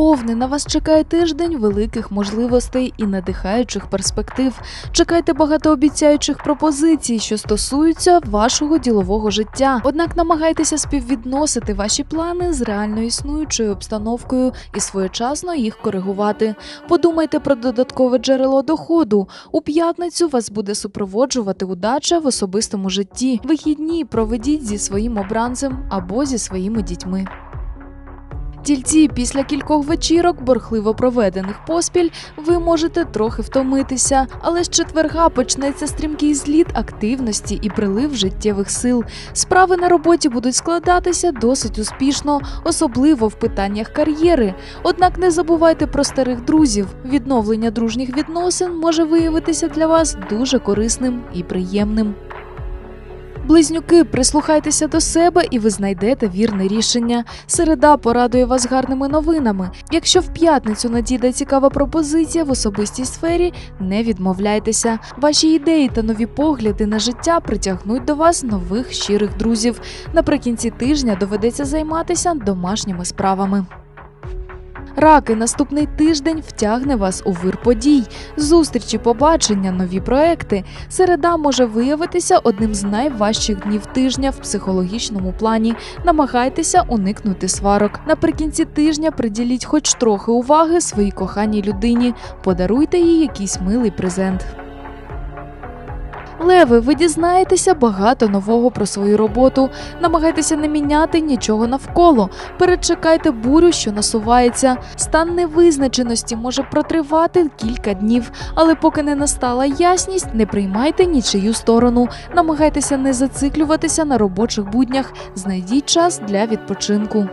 Овни, на вас чекає тиждень великих можливостей і надихаючих перспектив. Чекайте багатообіцяючих пропозицій, що стосуються вашого ділового життя. Однак намагайтеся співвідносити ваші плани з реально існуючою обстановкою і своєчасно їх коригувати. Подумайте про додаткове джерело доходу. У п'ятницю вас буде супроводжувати удача в особистому житті. Вихідні проведіть зі своїм обранцем або зі своїми дітьми. Тільці після кількох вечірок, борхливо проведених поспіль, ви можете трохи втомитися, але з четверга почнеться стрімкий зліт активності і прилив життєвих сил. Справи на роботі будуть складатися досить успішно, особливо в питаннях кар'єри. Однак не забувайте про старих друзів. Відновлення дружніх відносин може виявитися для вас дуже корисним і приємним. Близнюки, прислухайтеся до себе і ви знайдете вірне рішення. Середа порадує вас гарними новинами. Якщо в п'ятницю надійде цікава пропозиція в особистій сфері, не відмовляйтеся. Ваші ідеї та нові погляди на життя притягнуть до вас нових щирих друзів. Наприкінці тижня доведеться займатися домашніми справами. Раки, наступний тиждень втягне вас у вир подій, зустрічі, побачення, нові проекти. Середа може виявитися одним з найважчих днів тижня в психологічному плані. Намагайтеся уникнути сварок. Наприкінці тижня приділіть хоч трохи уваги своїй коханій людині, подаруйте їй якийсь милий презент. Леви, ви дізнаєтеся багато нового про свою роботу. Намагайтеся не міняти нічого навколо. Перечекайте бурю, що насувається. Стан невизначеності може протривати кілька днів, але поки не настала ясність, не приймайте нічию сторону. Намагайтеся не зациклюватися на робочих буднях. Знайдіть час для відпочинку.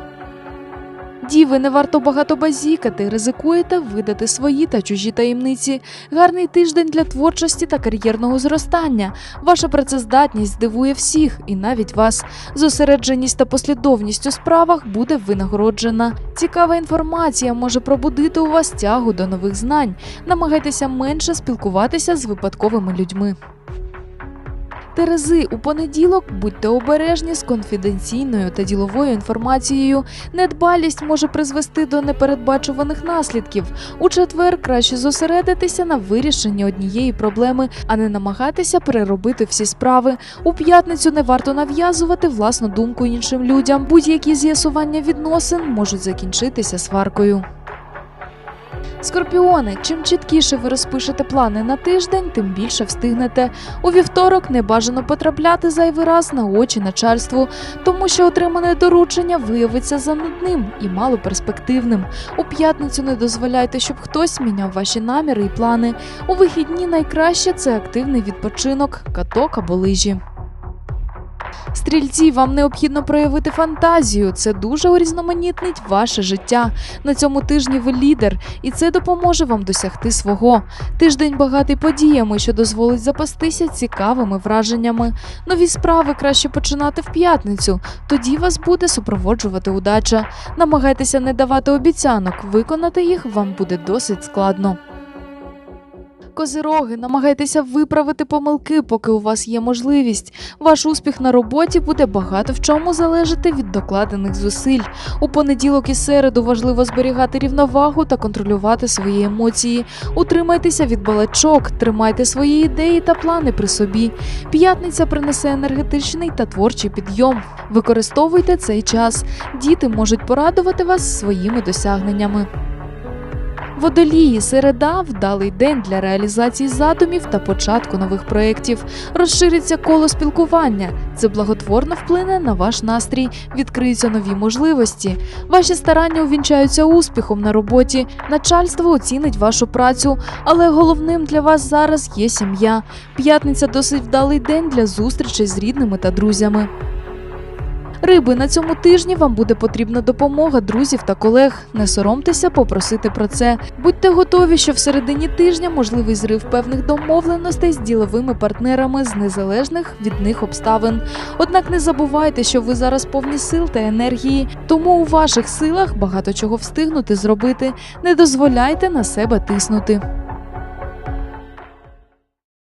Діви, не варто багато базікати, ризикуєте видати свої та чужі таємниці. Гарний тиждень для творчості та кар'єрного зростання. Ваша працездатність здивує всіх і навіть вас. Зосередженість та послідовність у справах буде винагороджена. Цікава інформація може пробудити у вас тягу до нових знань. Намагайтеся менше спілкуватися з випадковими людьми. Терези у понеділок будьте обережні з конфіденційною та діловою інформацією. Недбалість може призвести до непередбачуваних наслідків. У четвер краще зосередитися на вирішенні однієї проблеми, а не намагатися переробити всі справи. У п'ятницю не варто нав'язувати власну думку іншим людям. Будь-які з'ясування відносин можуть закінчитися сваркою. Скорпіони, чим чіткіше ви розпишете плани на тиждень, тим більше встигнете. У вівторок не бажано потрапляти зайвий раз на очі начальству, тому що отримане доручення виявиться занудним і малоперспективним. У п'ятницю не дозволяйте, щоб хтось міняв ваші наміри і плани. У вихідні найкраще це активний відпочинок, каток або лижі. Стрільці, вам необхідно проявити фантазію. Це дуже урізноманітнить ваше життя. На цьому тижні ви лідер, і це допоможе вам досягти свого. Тиждень багатий подіями, що дозволить запастися цікавими враженнями. Нові справи краще починати в п'ятницю. Тоді вас буде супроводжувати удача. Намагайтеся не давати обіцянок, виконати їх вам буде досить складно. Козироги, намагайтеся виправити помилки, поки у вас є можливість. Ваш успіх на роботі буде багато в чому залежати від докладених зусиль. У понеділок і середу важливо зберігати рівновагу та контролювати свої емоції. Утримайтеся від балачок, тримайте свої ідеї та плани при собі. П'ятниця принесе енергетичний та творчий підйом. Використовуйте цей час. Діти можуть порадувати вас своїми досягненнями. Водолії, середа вдалий день для реалізації задумів та початку нових проєктів. Розшириться коло спілкування. Це благотворно вплине на ваш настрій, відкриються нові можливості. Ваші старання увінчаються успіхом на роботі. Начальство оцінить вашу працю, але головним для вас зараз є сім'я. П'ятниця досить вдалий день для зустрічей з рідними та друзями. Риби на цьому тижні вам буде потрібна допомога друзів та колег. Не соромтеся попросити про це. Будьте готові, що в середині тижня можливий зрив певних домовленостей з діловими партнерами з незалежних від них обставин. Однак не забувайте, що ви зараз повні сил та енергії, тому у ваших силах багато чого встигнути зробити. Не дозволяйте на себе тиснути.